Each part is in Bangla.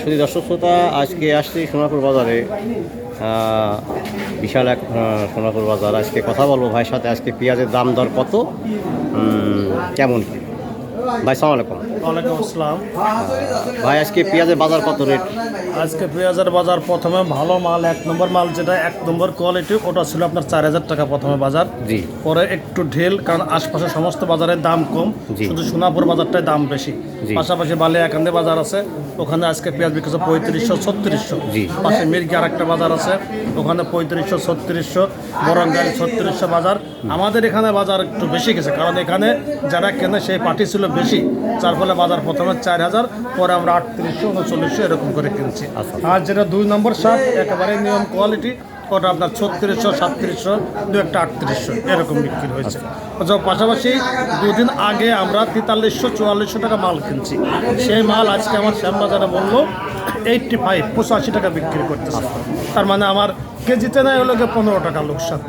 শুধু দর্শক শ্রোতা, আজকে আসছি সোনাপুর বাজারে। বিশাল এক সোনাপুর বাজার। আজকে কথা বলব ভাইয়ের সাথে। আজকে পেঁয়াজের দাম দর কত? কেমন কি? ভাই সালাম আলাইকুম ওয়ালাইকুম আসসালাম। ভাই আজকে পেঁয়াজের বাজার কত রেট? আজকে পেঁয়াজের বাজার প্রথমে ভালো মাল এক নম্বর মাল যেটা এক নম্বর কোয়ালিটি ওটা ছিল আপনার চার হাজার টাকা প্রথমে বাজার। জি। পরে একটু ঢিল কারণ আশপাশে সমস্ত বাজারের দাম কম শুধু সোনাপুর বাজারটাই দাম বেশি। পাশাপাশি বালে একান্তে বাজার আছে ওখানে আজকে পেঁয়াজ বিকেছে পঁয়ত্রিশশো ছত্রিশশো। পাশে মির্গি আর একটা বাজার আছে ওখানে পঁয়ত্রিশশো ছত্রিশশো বরঙ্গালি ছত্রিশশো বাজার। আমাদের এখানে বাজার একটু বেশি গেছে কারণ এখানে যারা কেনে সেই পার্টি ছিল বেশি। যার ফলে বাজার প্রথমে চার হাজার, পরে আমরা আটত্রিশশো, উনচল্লিশশো এরকম করে কিনছি। আর যেটা দুই নম্বর শার্ট, একেবারে নিয়ম কোয়ালিটি, ওটা আপনার ছত্রিশশো, সাতত্রিশশো, দু একটা আটত্রিশশো এরকম বিক্রি হয়েছে। পাশাপাশি দুদিন আগে আমরা তেতাল্লিশশো, চুয়াল্লিশশো টাকা মাল কিনছি। সেই মাল আজকে আমার শ্যামবাজারে বলল এইটটি ফাইভ পঁচাশি টাকা বিক্রি করতেছে। তার মানে আমার কেজিতে নাই হলো পনেরো টাকা লোকসান।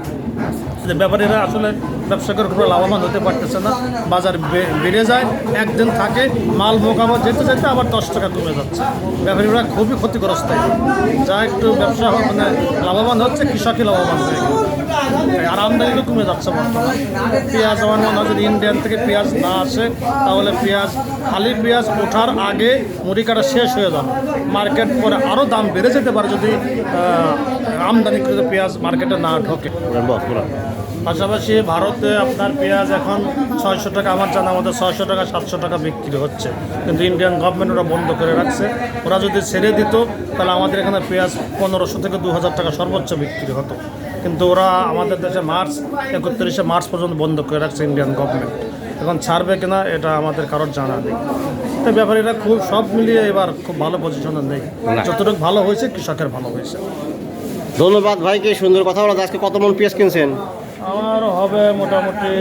ব্যাপারীরা আসলে ব্যবসা করে কোনো লাভবান হতে পারতেছে না। বাজার বেড়ে যায়, একদিন থাকে, মাল মোকামা যেতে যেতে আবার দশ টাকা কমে যাচ্ছে। ব্যাপারীরা খুবই ক্ষতিগ্রস্ত। যা একটু ব্যবসা মানে লাভবান হচ্ছে, কৃষকই লাভবান হয়ে গেল আর আমদানিও কমে যাচ্ছে বর্তমানে। পেঁয়াজ আমার মনে হয় যদি ইন্ডিয়ান থেকে পেঁয়াজ না আসে, তাহলে পেঁয়াজ, খালি পেঁয়াজ ওঠার আগে মুড়ি কাটা শেষ হয়ে যাবে। মার্কেট পরে আরও দাম বেড়ে যেতে পারে যদি আমদানি করে পেঁয়াজ মার্কেটে না ঢোকে। পাশাপাশি ভারতে আপনার পেঁয়াজ এখন ছয়শো টাকা, আমার জানা মতো ছয়শো টাকা, সাতশো টাকা বিক্রি হচ্ছে। কিন্তু ইন্ডিয়ান গভর্নমেন্ট ওরা বন্ধ করে রাখছে। ওরা যদি ছেড়ে দিত, তাহলে আমাদের এখানে পেঁয়াজ পনেরোশো থেকে দু হাজার টাকা সর্বোচ্চ বিক্রি হতো। কিন্তু ওরা আমাদের দেশে মার্চ একত্রিশে মার্চ পর্যন্ত বন্ধ করে রাখছে ইন্ডিয়ান গভর্নমেন্ট এখন ছাড়বে কিনা এটা আমাদের কারোর জানা নেই। তো ব্যাপারীরা খুব সব মিলিয়ে এবার খুব ভালো পজিশনে নেই। যতটুকু ভালো হয়েছে কৃষকের ভালো হয়েছে। ধন্যবাদ ভাইকে সুন্দর কথা বলা। আজকে কত মন পেঁয়াজ কিনছেন? আমার হবে মোটামুটি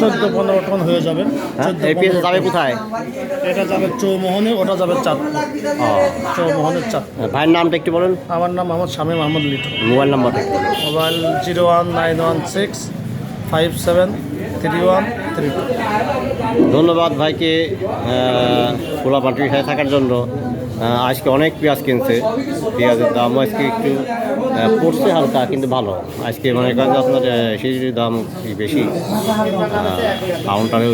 চোদ্দ পনেরো টন হয়ে যাবে। হ্যাঁ 14 এই পেঁয়াজ 15 যাবে কোথায়? এটা যাবে চৌমোহনে ওটা যাবে চাঁদপুর। ও। চৌমোহনের চাঁদ ভাইয়ের নামটা একটু বলেন। আমার নাম Mohammad Shamim Ahmed Liton. Mobile number mobile zero one nine one six five seven three one three two. ধন্যবাদ ভাইকে খোলা পাটির সাথে থাকার জন্য। আজকে অনেক পেঁয়াজ কিনছে। পেঁয়াজের দাম আজকে একটু পড়ছে হালকা কিন্তু ভালো। আজকে মনে করেন আপনার সেই দাম বেশি কাউন্টারেও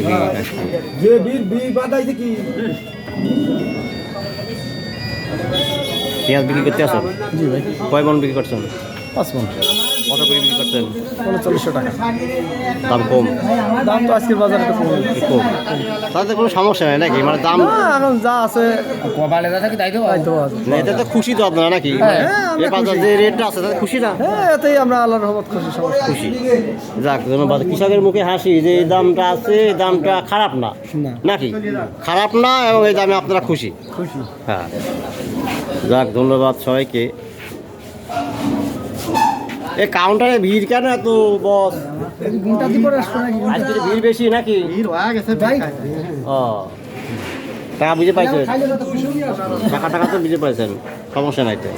পেঁয়াজ বিক্রি করতে আসো জি কয় মন বিক্রি করছেন? পাঁচ মন। কত করে বিক্রি উনচল্লিশশো টাকা। দাম কম? দাম তো আজকের বাজারে একটু কমে। কম? তাতে কোনো সমস্যা নেই নাকি? মানে দাম না, এখন যা আছে তাই তো না তো খুশি তো আপনারা নাকি? হ্যাঁ, বাজার যে রেটটা আছে তাতে খুশি না? হ্যাঁ এতেই আমরা আল্লাহর রহমত খুশি খুশি। যাক ধন্যবাদ। কৃষকের মুখে হাসি যে এই দামটা আছে এই দামটা খারাপ না? না। নাকি? খারাপ না এবং এই দামে আপনারা খুশি? খুশি। হ্যাঁ। যাক ধন্যবাদ সবাইকে। এ কাউন্টারে ভিড় কেন এত বস? ঘণ্টা নাকি? আজকে ভিড় বেশি নাকি? ভাই ও। টাকা বুঝে পাইছেন? টাকা টাকা তো বুঝে পাইছেন। সমস্যা নাই তো।